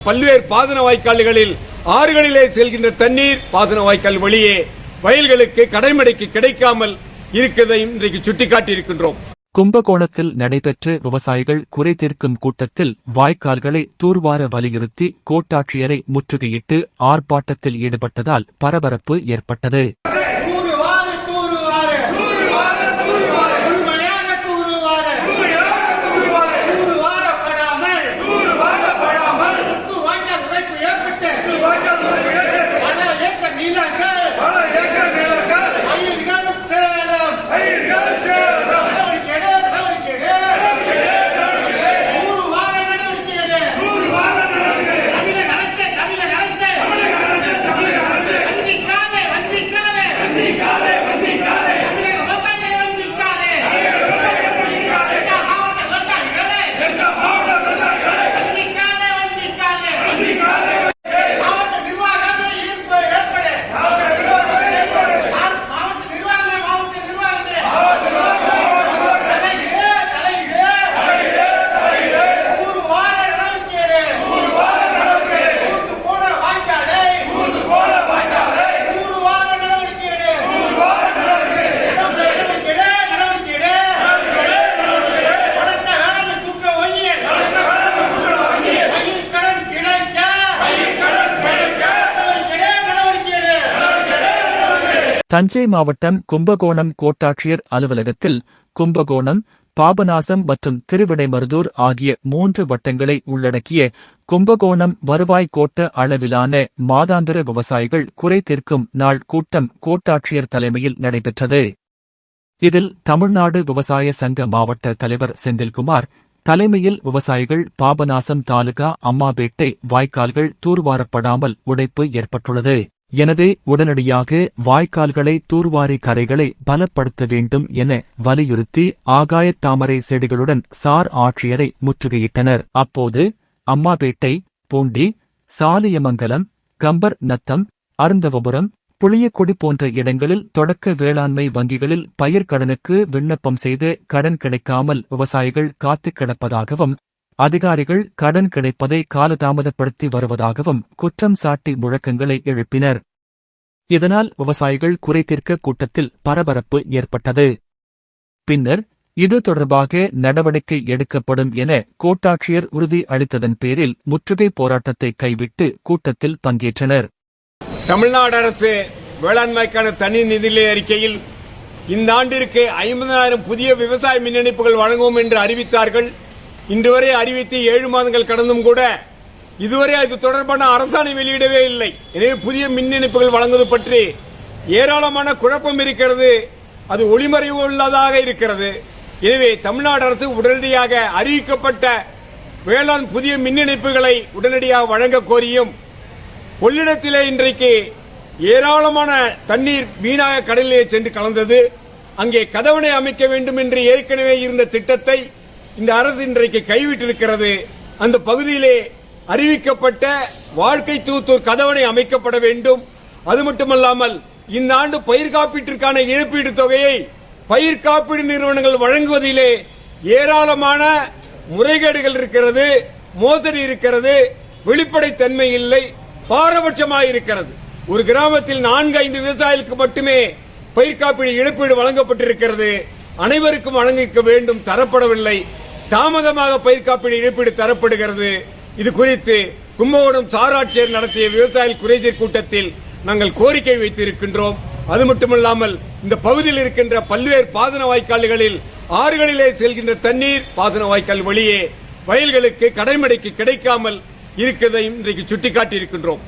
பல்வேறு பாசன வாய்க்கால்களில் ஆறுகளிலே செல்கின்ற தண்ணீர் பாசன வாய்க்கால் வழியே வயல்களுக்கு கடைமடைக்கு கிடைக்காமல் இருக்கிறதை இன்றைக்கு சுட்டிக்காட்டி இருக்கின்றோம் கும்பகோணத்தில் நடைபெற்ற விவசாயிகள் குறை தீர்க்கும் கூட்டத்தில் வாய்க்கால்களை தூர்வார வலியுறுத்தி கோட்டாட்சியரை முற்றுகையிட்டு ஆர்ப்பாட்டத்தில் ஈடுபட்டதால் பரபரப்பு ஏற்பட்டது தூருவாரு தூருவாரு முழுமையாக தூருவாரு தூருவாரப்படாமல் முத்து வாய்க்கால் உடைப்பு ஏற்பட்டு பல ஏக்கர் நிலங்கள் பயிர்கள் சேதம் நடவடிக்கை எடு, நடவடிக்கை எடு. தூருவார நடவடிக்கை எடு. தமிழக அரசே, தமிழக அரசே. வஞ்சிக்காதே, வஞ்சிக்காதே. தமிழக விவசாயிகளை வஞ்சிக்காதே. எல்லா மாவட்ட விவசாயிகளை. வஞ்சிக்காதே, வஞ்சிக்காதே. மாவட்ட நிர்வாகமே ஈர்ப்பு ஏற்படு. மாவட்ட நிர்வாகமே, மாவட்ட நிர்வாகமே. தலையிடு, தலையிடு. நூறு வார நடவடிக்கை எடு. ஊர்ந்து போன வாய்க்காலை. நூறு வார நடவடிக்கை எடு. நடவடிக்கை எடு, நடவடிக்கை எடு. தொடக்க வேளாண்மை குற்ற வங்கியில் பயிர்க்கடன் கிடைக்க. நடவடிக்கை எடு, நடவடிக்கை எடு. தஞ்சை மாவட்டம் கும்பகோணம் கோட்டாட்சியர் அலுவலகத்தில் கும்பகோணம் பாபநாசம் மற்றும் திருவிடைமருதூர் ஆகிய மூன்று வட்டங்களை உள்ளடக்கிய கும்பகோணம் வருவாய் கோட்ட அளவிலான மாதாந்திர விவசாயிகள் குறை தீர்க்கும் நாள் கூட்டம் கோட்டாட்சியர் தலைமையில் நடைபெற்றது. இதில் தமிழ்நாடு விவசாய சங்க மாவட்ட தலைவர் செந்தில்குமார் தலைமையில் விவசாயிகள் பாபநாசம் தாலுகா அம்மாபேட்டை வாய்க்கால்கள் தூர்வாரப்படாமல் உடைப்பு ஏற்பட்டுள்ளது. எனவே உடனடியாக வாய்க்கால்களை தூர்வாரி கரைகளை பலப்படுத்த வேண்டும் என வலியுறுத்தி ஆகாயத் தாமரை செடிகளுடன் சார் ஆட்சியரை முற்றுகையிட்டனர். அப்போது அம்மாபேட்டை பூண்டி சாலியமங்கலம் கம்பர் நத்தம் அருந்தவபுரம் புளியக்கொடி போன்ற இடங்களில் தொடக்க வேளாண்மை வங்கிகளில் பயிர்க்கடனுக்கு விண்ணப்பம் செய்து கடன் கிடைக்காமல் விவசாயிகள் காத்துக் கிடப்பதாகவும் அதிகாரிகள் கடன் கிடைப்பதை காலதாமதப்படுத்தி வருவதாகவும் குற்றம் சாட்டி முழக்கங்களை எழுப்பினர். இதனால் விவசாயிகள் குறை கூட்டத்தில் பரபரப்பு ஏற்பட்டது. பின்னர் இது தொடர்பாக நடவடிக்கை எடுக்கப்படும் என கோட்டாட்சியர் உறுதி அளித்ததன் பேரில் முற்றுகை போராட்டத்தை கைவிட்டு கூட்டத்தில் பங்கேற்றனர். தமிழ்நாடு அரசு வேளாண்மைக்கான தனி நிதிநிலை அறிக்கையில் இந்த ஆண்டிற்கு ஐம்பதாயிரம் புதிய விவசாய மின் இணைப்புகள் வழங்குவோம் என்று அறிவித்தார்கள். இன்று வரை அறிவித்து ஏழு மாதங்கள் கடந்தும் கூட இதுவரை அது தொடர்பான அரசாணை வெளியிடவே இல்லை. எனவே புதிய மின் இணைப்புகள் வழங்குவது பற்றி ஏராளமான குழப்பம் இருக்கிறது. அது ஒளிமறைவு உள்ளதாக இருக்கிறது. எனவே தமிழ்நாடு அரசு உடனடியாக அறிவிக்கப்பட்ட வேளாண் புதிய மின் இணைப்புகளை உடனடியாக வழங்க கோரியும் கொள்ளிடத்திலே இன்றைக்கு ஏராளமான தண்ணீர் வீணாக கடலிலே சென்று கலந்தது. அங்கே கதவணை அமைக்க வேண்டும் என்று ஏற்கனவே இருந்த திட்டத்தை இந்த அரசு இன்றைக்கு கைவிட்டிருக்கிறது. அந்த பகுதியிலே அறிவிக்கப்பட்ட வாழ்க்கை தூத்தூர் கதவணை அமைக்கப்பட வேண்டும். அது மட்டுமல்லாமல் இந்த ஆண்டு பயிர் காப்பீட்டிற்கான இழப்பீடு தொகையை பயிர் காப்பீடு நிறுவனங்கள் வழங்குவதிலே ஏராளமான முறைகேடுகள் இருக்கிறது மோசடி இருக்கிறது வெளிப்படைத்தன்மை இல்லை பாரபட்சமாக இருக்கிறது. ஒரு கிராமத்தில் நான்கு ஐந்து விவசாயிகளுக்கு மட்டுமே பயிர் காப்பீடு இழப்பீடு வழங்கப்பட்டிருக்கிறது. அனைவருக்கும் வழங்கிக்க வேண்டும் தரப்படவில்லை. தாமதமாக பயிர் காப்பீடு இழப்பீடு தரப்படுகிறது. இது குறித்து கும்பகோணம் சாராட்சியர் நடத்திய விவசாயிகள் குறைதீர் கூட்டத்தில் நாங்கள் கோரிக்கை வைத்திருக்கின்றோம். அது மட்டுமல்லாமல் இந்த பகுதியில் இருக்கின்ற பல்வேறு பாசன வாய்க்கால்களில் ஆறுகளிலே செல்கின்ற தண்ணீர் பாசன வாய்க்கால் வழியே வயல்களுக்கு கடைமடைக்கு கிடைக்காமல் இருக்கிறதையும் இன்றைக்கு சுட்டிக்காட்டி இருக்கின்றோம்